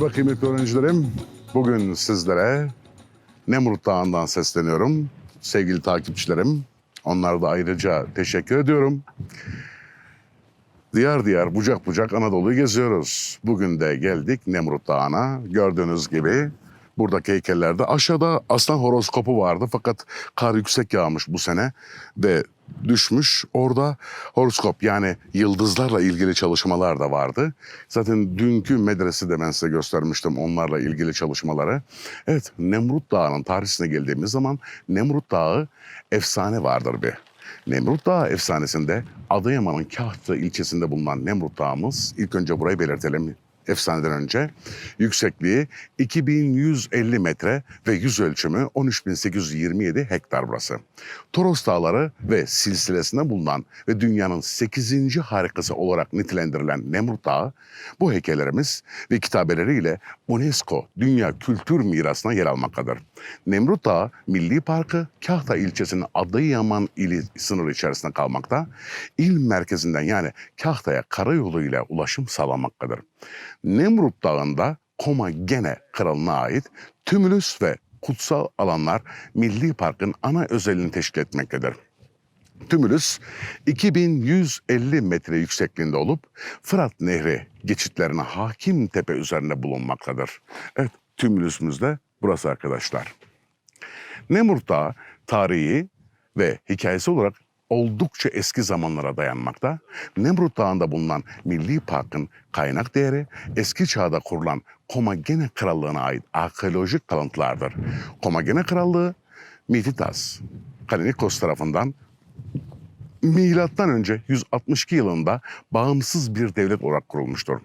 Merhaba kıymetli öğrencilerim. Bugün sizlere Nemrut Dağı'ndan sesleniyorum. Sevgili takipçilerim, onlara da ayrıca teşekkür ediyorum. Diyar diyar, bucak bucak Anadolu'yu geziyoruz. Bugün de geldik Nemrut Dağı'na. Gördüğünüz gibi buradaki heykellerde aşağıda aslan horoskopu vardı fakat kar yüksek yağmış bu sene ve düşmüş. Orada horoskop yani yıldızlarla ilgili çalışmalar da vardı. Zaten dünkü medresi de ben size göstermiştim onlarla ilgili çalışmaları. Evet Nemrut Dağı'nın tarihine geldiğimiz zaman Nemrut Dağı efsane vardır bir. Nemrut Dağı efsanesinde Adıyaman'ın Kahtı ilçesinde bulunan Nemrut Dağımız ilk önce burayı belirtelim efsaneden önce. Yüksekliği 2150 metre ve yüz ölçümü 13827 hektar burası. Toros Dağları ve silsilesinde bulunan ve dünyanın 8. harikası olarak nitelendirilen Nemrut Dağı bu heykellerimiz ve kitabeleriyle UNESCO Dünya Kültür Mirası'na yer almaktadır. Nemrut Dağı Milli Parkı Kahta ilçesinin Adıyaman ili sınırı içerisinde kalmakta. İl merkezinden yani Kahta'ya karayoluyla ulaşım sağlanmaktadır. Nemrut Dağı'nda Koma Gene Kralı'na ait tümülüs ve kutsal alanlar Milli Park'ın ana özelliğini teşkil etmektedir. Tümülüs 2150 metre yüksekliğinde olup Fırat Nehri geçitlerine hakim tepe üzerinde bulunmaktadır. Evet Tümülüs'ümüz de burası arkadaşlar. Nemrut Dağı tarihi ve hikayesi olarak oldukça eski zamanlara dayanmakta. Nemrut Dağı'nda bulunan Milli Park'ın kaynak değeri eski çağda kurulan Komagene Krallığı'na ait arkeolojik kalıntılardır. Komagene Krallığı Mititas, Kalinikos tarafından milattan önce 162 yılında bağımsız bir devlet olarak kurulmuştur.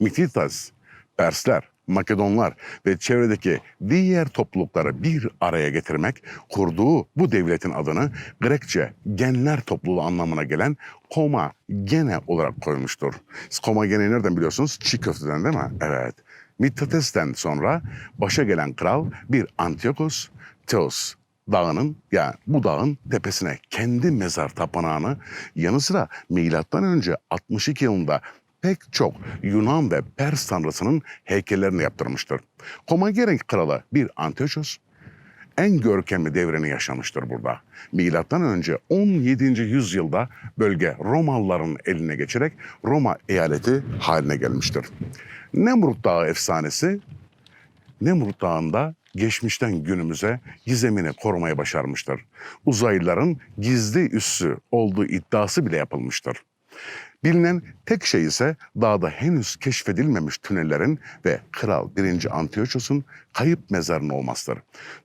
Mititas, Persler, Makedonlar ve çevredeki diğer toplulukları bir araya getirmek, kurduğu bu devletin adını Grekçe genler topluluğu anlamına gelen Koma Gene olarak koymuştur. Koma Gene'yi nereden biliyorsunuz? Çiğ köfteden değil mi? Evet. Mittates'ten sonra başa gelen kral bir Antiochos Teos dağının yani bu dağın tepesine kendi mezar tapınağını yanı sıra milattan önce 62 yılında pek çok Yunan ve Pers tanrısının heykellerini yaptırmıştır. Komagene kralı bir Antiochos en görkemli devrini yaşamıştır burada. Milattan önce 17. yüzyılda bölge Romalıların eline geçerek Roma eyaleti haline gelmiştir. Nemrut Dağı efsanesi Nemrut Dağı'nda geçmişten günümüze gizemini korumaya başarmıştır. Uzaylıların gizli üssü olduğu iddiası bile yapılmıştır. Bilinen tek şey ise dağda henüz keşfedilmemiş tünellerin ve Kral 1. Antiochos'un kayıp mezarının olmasıdır.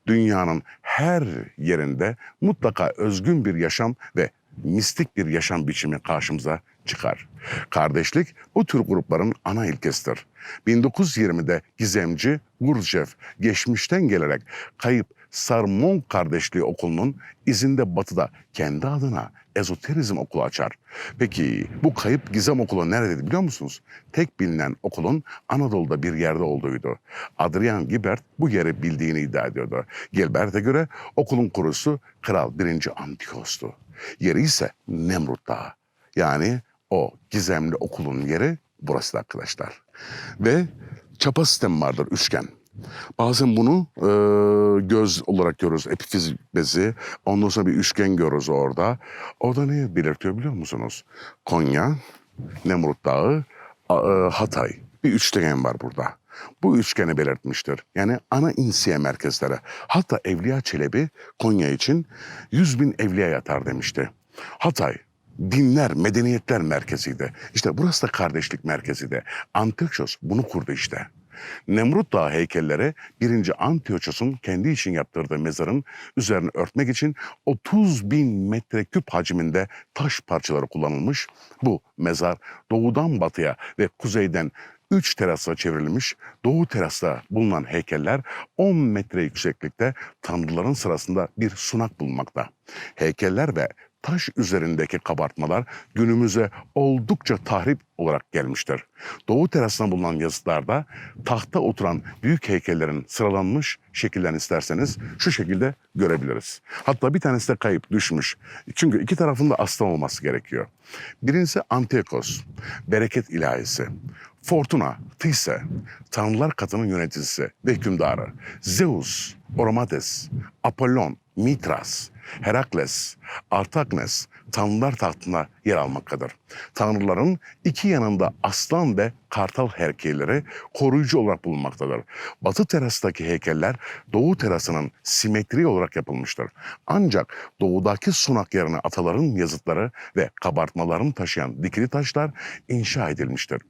Dünyanın her yerinde mutlaka özgün bir yaşam ve mistik bir yaşam biçimi karşımıza çıkar. Kardeşlik bu tür grupların ana ilkesidir. 1920'de gizemci Gurdjieff geçmişten gelerek kayıp Sarmon Kardeşliği Okulu'nun izinde batıda kendi adına ezoterizm okulu açar. Peki bu kayıp gizem okulu neredeydi biliyor musunuz? Tek bilinen okulun Anadolu'da bir yerde olduğuydu. Adrian Gilbert bu yeri bildiğini iddia ediyordu. Gilbert'e göre okulun kurucusu Kral 1. Antiochos'tu. Yeri ise Nemrut Dağı. Yani o gizemli okulun yeri burası da arkadaşlar. Ve çapa sistemi vardır üçgen. Bazen bunu e, göz olarak görürüz, epifiz bezi. Ondan sonra bir üçgen görürüz orada. Orada ne belirtiyor biliyor musunuz? Konya, Nemrut Dağı, e, Hatay. Bir üçgen var burada. Bu üçgeni belirtmiştir. Yani ana insiye merkezleri. Hatta Evliya Çelebi Konya için 100 bin evliya yatar demişti. Hatay dinler, medeniyetler merkeziydi. İşte burası da kardeşlik merkeziydi. Antiochos bunu kurdu işte. Nemrut Dağı heykelleri 1. Antiochos'un kendi için yaptırdığı mezarın üzerine örtmek için 30 bin metreküp hacminde taş parçaları kullanılmış. Bu mezar doğudan batıya ve kuzeyden 3 terasa çevrilmiş. Doğu terasta bulunan heykeller 10 metre yükseklikte tanrıların sırasında bir sunak bulunmakta. Heykeller ve taş üzerindeki kabartmalar günümüze oldukça tahrip olarak gelmiştir. Doğu terasında bulunan yazıtlarda tahta oturan büyük heykellerin sıralanmış şekillerini isterseniz şu şekilde görebiliriz. Hatta bir tanesi de kayıp düşmüş. Çünkü iki tarafında aslan olması gerekiyor. Birincisi Antekos, bereket ilahisi. Fortuna, Tise, tanrılar katının yöneticisi ve hükümdarı. Zeus, Oromates, Apollon, Mitras, Herakles, Artaknes tanrılar tahtına yer almaktadır. Tanrıların iki yanında aslan ve kartal heykelleri koruyucu olarak bulunmaktadır. Batı terastaki heykeller doğu terasının simetri olarak yapılmıştır. Ancak doğudaki sunak yerine ataların yazıtları ve kabartmalarını taşıyan dikili taşlar inşa edilmiştir.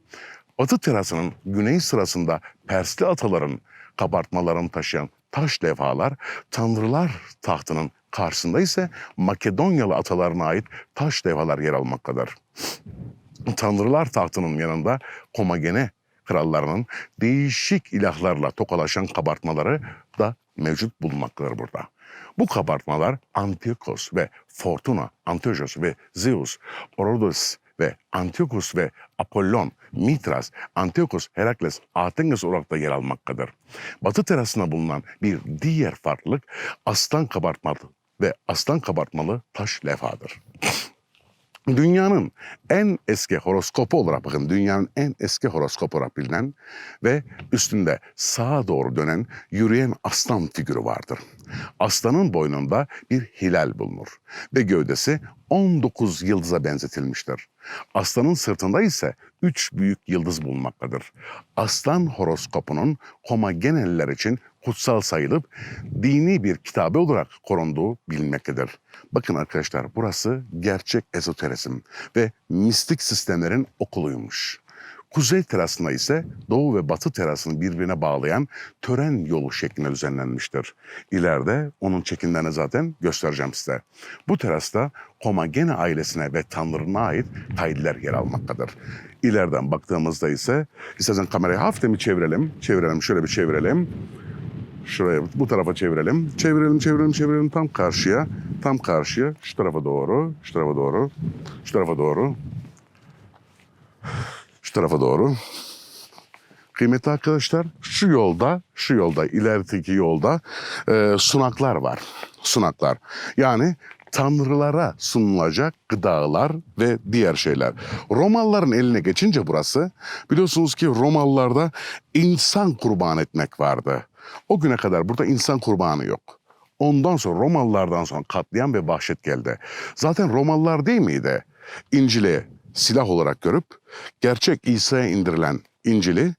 Batı terasının güney sırasında Persli ataların kabartmalarını taşıyan taş levhalar, Tanrılar tahtının karşısında ise Makedonyalı atalarına ait taş levhalar yer almaktadır. Tanrılar tahtının yanında Komagene krallarının değişik ilahlarla tokalaşan kabartmaları da mevcut bulunmaktadır burada. Bu kabartmalar Antiochos ve Fortuna, Antiochos ve Zeus, Orodos ve Antiochos ve Apollon, Mitras, Antiochos, Herakles, Atenes olarak da yer almaktadır. Batı terasında bulunan bir diğer farklılık aslan kabartmalı ve aslan kabartmalı taş levhadır. Dünyanın en eski horoskopu olarak bakın dünyanın en eski horoskopu olarak bilinen ve üstünde sağa doğru dönen yürüyen aslan figürü vardır. Aslanın boynunda bir hilal bulunur ve gövdesi 19 yıldıza benzetilmiştir. Aslanın sırtında ise üç büyük yıldız bulunmaktadır. Aslan horoskopunun Homogeneliler için kutsal sayılıp dini bir kitabe olarak korunduğu bilinmektedir. Bakın arkadaşlar burası gerçek ezoterizm ve mistik sistemlerin okuluymuş. Kuzey terasında ise doğu ve batı terasını birbirine bağlayan tören yolu şeklinde düzenlenmiştir. İleride onun çekimlerini zaten göstereceğim size. Bu terasta Komagene ailesine ve tanrına ait kaydeler yer almaktadır. İleriden baktığımızda ise istersen kamerayı hafiften bir çevirelim. Çevirelim şöyle bir çevirelim. Şuraya bu tarafa çevirelim. Çevirelim, çevirelim, çevirelim tam karşıya. Tam karşıya. Şu tarafa doğru. Şu tarafa doğru. Şu tarafa doğru. Şu tarafa doğru. Kıymetli arkadaşlar şu yolda, şu yolda, ilerideki yolda e, sunaklar var. Sunaklar. Yani tanrılara sunulacak gıdalar ve diğer şeyler. Romalıların eline geçince burası biliyorsunuz ki Romalılarda insan kurban etmek vardı. O güne kadar burada insan kurbanı yok. Ondan sonra Romalılardan sonra katliam ve vahşet geldi. Zaten Romalılar değil miydi? İncil'i silah olarak görüp gerçek İsa'ya indirilen İncil'i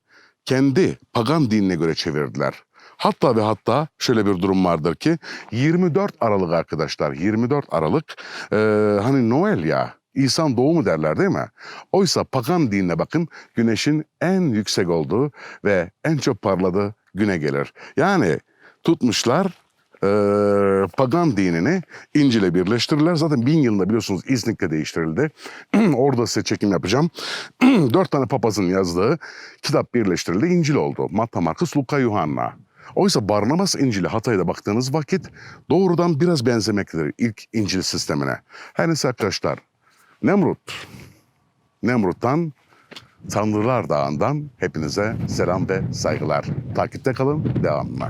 kendi pagan dinine göre çevirdiler. Hatta ve hatta şöyle bir durum vardır ki 24 Aralık arkadaşlar 24 Aralık e, hani Noel ya İsa'nın doğumu derler değil mi? Oysa pagan dinine bakın güneşin en yüksek olduğu ve en çok parladığı güne gelir. Yani tutmuşlar e, pagan dinini İncil'e birleştirirler. Zaten bin yılında biliyorsunuz İznik'te değiştirildi. Orada size çekim yapacağım. Dört tane papazın yazdığı kitap birleştirildi. İncil oldu. Matta, Markus, Luka, Yuhanna. Oysa Barnabas İncil'i Hatay'da baktığınız vakit doğrudan biraz benzemektedir ilk İncil sistemine. Her neyse arkadaşlar Nemrut. Nemrut'tan Tanrılar Dağı'ndan hepinize selam ve saygılar. Takipte kalın, devamına.